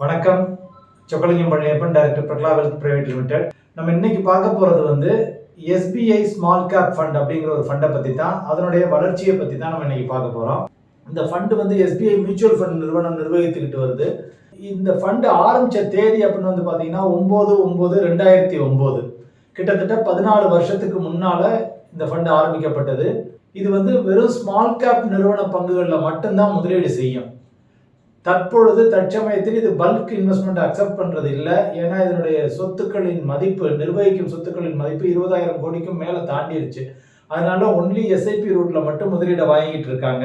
வணக்கம். Chockalingam Palaniappan director Prakala wealth private limited நம்ம இன்னைக்கு பார்க்க போகிறது வந்து எஸ்பிஐ ஸ்மால் கேப் ஃபண்ட் அப்படிங்கிற ஒரு ஃபண்டை பற்றி தான் அதனுடைய வளர்ச்சியை பற்றி தான் நம்ம இன்னைக்கு பார்க்க போகிறோம் இந்த ஃபண்டு வந்து எஸ்பிஐ மியூச்சுவல் ஃபண்ட் நிறுவனம் நிர்வகித்துக்கிட்டு வருது. இந்த ஃபண்டு ஆரம்பித்த தேதி அப்படின்னு வந்து பார்த்தீங்கன்னா ஒம்பது ஒம்பது ரெண்டாயிரத்தி ஒம்பது கிட்டத்தட்ட பதினாலு வருஷத்துக்கு முன்னால் இந்த ஃபண்டு ஆரம்பிக்கப்பட்டது. இது வந்து வெறும் ஸ்மால் கேப் நிறுவன பங்குகளில் மட்டும்தான் முதலீடு செய்யும். தற்பொழுது தற்சமயத்தில் இது பல்க் இன்வெஸ்ட்மெண்ட் அக்செப்ட் பண்ணுறது இல்லை ஏன்னா இதனுடைய சொத்துக்களின் மதிப்பு நிர்வகிக்கும் சொத்துக்களின் மதிப்பு இருபதாயிரம் கோடிக்கும் மேலே தாண்டிருச்சு. அதனால ஒன்லி எஸ்ஐபி ரூட்ல மட்டும் முதலீடை வாங்கிட்டு இருக்காங்க.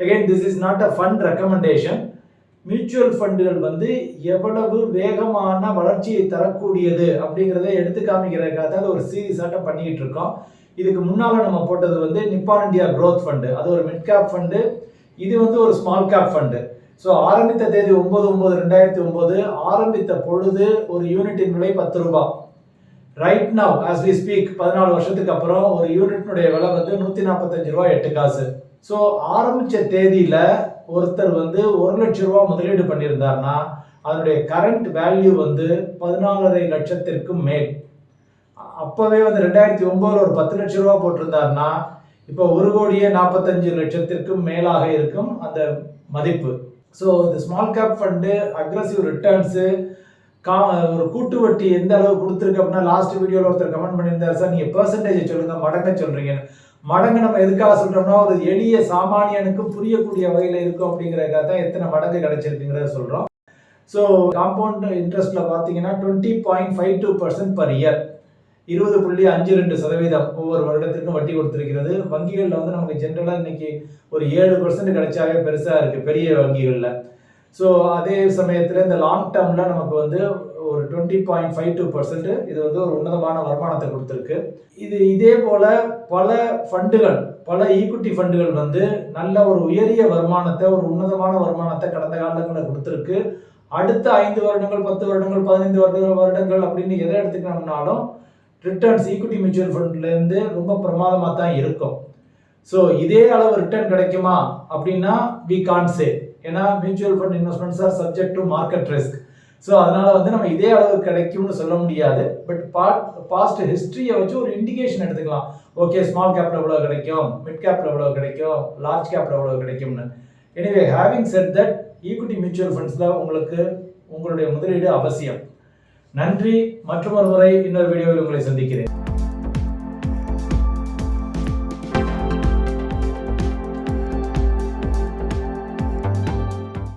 Again this is not a fund recommendation mutual ஃபண்டுகள் வந்து எவ்வளவு வேகமான வளர்ச்சியை தரக்கூடியது அப்படிங்கிறத எடுத்து காமிக்கிறதுக்காக தான் ஒரு சீரீஸ் ஆட்டம் பண்ணிக்கிட்டு இருக்கோம். இதுக்கு முன்னால் நம்ம போட்டது வந்து நிப்பான் இந்தியா க்ரோத் ஃபண்டு அது ஒரு மிட் கேப் ஃபண்டு இது வந்து ஒரு ஸ்மால் கேப் ஃபண்டு ஸோ ஆரம்பித்த தேதி ஒன்பது ஒன்பது ரெண்டாயிரத்தி ஒன்பது ஆரம்பித்த பொழுது ஒரு யூனிட்டின் விலை பத்து ரூபாய் right now as we speak பதினாலு வருஷத்துக்கு அப்புறம் ஒரு யூனிட்னுடைய விலை வந்து நூற்றி நாற்பத்தஞ்சு ரூபா எட்டு காசு. ஸோ ஆரம்பித்த தேதியில் ஒருத்தர் வந்து ஒரு லட்ச ரூபா முதலீடு பண்ணியிருந்தாருன்னா அதனுடைய கரண்ட் வேல்யூ வந்து பதினாலரை லட்சத்திற்கும் மேல். அப்போவே வந்து ரெண்டாயிரத்தி ஒம்போதில் ஒரு பத்து லட்ச ரூபா போட்டிருந்தாருன்னா இப்போ ஒரு கோடியே நாற்பத்தஞ்சு லட்சத்திற்கும் மேலாக இருக்கும் அந்த மதிப்பு. ஸோ இந்த small cap fund aggressive returns கா ஒரு கூட்டு வட்டி எந்த அளவு கொடுத்துருக்கு அப்படின்னா லாஸ்ட் வீடியோவில் ஒருத்தர் கமெண்ட் பண்ணியிருந்தார் சார் நீங்கள் பெர்சன்டேஜ் சொல்லுங்கள் மடங்க சொல்கிறீங்கன்னு மடங்கு நம்ம எதுக்காக சொல்கிறோம்னா ஒரு எளிய சாமானியனுக்கு புரியக்கூடிய வகையில் இருக்கும் அப்படிங்கிறதுக்காக தான் எத்தனை மடங்கு கிடைச்சிருக்குங்கிறத சொல்கிறோம் ஸோ காம்பவுண்ட் இன்ட்ரெஸ்ட்டில் பார்த்தீங்கன்னா twenty point five two percent per year இருபது புள்ளி அஞ்சு ரெண்டு சதவீதம் ஒவ்வொரு வருடத்திற்கும் வட்டி கொடுத்துருக்கிறது. வங்கிகளில் வந்து நமக்கு ஜென்ரலாக இன்னைக்கு ஒரு ஏழு பர்சன்ட் கிடைச்சாவே பெருசாக இருக்குது பெரிய வங்கிகளில். ஸோ அதே சமயத்தில் இந்த லாங் டேர்மில் நமக்கு வந்து ஒரு twenty point five two percent இது வந்து ஒரு உன்னதமான வருமானத்தை கொடுத்துருக்கு. இது இதே போல் பல ஃபண்டுகள் பல ஈக்விட்டி ஃபண்டுகள் வந்து நல்ல ஒரு உயரிய வருமானத்தை ஒரு உன்னதமான வருமானத்தை கடந்த காலங்களில் கொடுத்துருக்கு. அடுத்த ஐந்து வருடங்கள் பத்து வருடங்கள் பதினைந்து வருடங்கள் வருடங்கள் அப்படின்னு எதை எடுத்துக்கணும்னாலும் ரிட்டர்ன்ஸ் ஈக்விட்டி மியூச்சுவல் ஃபண்ட்லேருந்து ரொம்ப பிரமாதமாக தான் இருக்கும். ஸோ இதே அளவு ரிட்டர்ன் கிடைக்குமா? அப்படின்னா வி கான் சே ஏன்னா mutual fund investments are subject to market risk so அதனால வந்து நம்ம இதே அளவு கிடைக்கும்னு சொல்ல முடியாது. பட் பாட் பாஸ்ட் ஹிஸ்ட்ரியை வச்சு ஒரு இண்டிகேஷன் எடுத்துக்கலாம். ஓகே ஸ்மால் கேப்பில் எவ்வளோ கிடைக்கும்? மிட் கேப்பில் எவ்வளோ கிடைக்கும்? லார்ஜ் கேப்பில் எவ்வளோ கிடைக்கும்னு. Anyway having set that equity mutual ஃபண்ட்ஸில் உங்களுக்கு உங்களுடைய முதலீடு அவசியம். நன்றி. மற்றொரு முறை இன்னொரு வீடியோவில் உங்களை சந்திக்கிறேன்.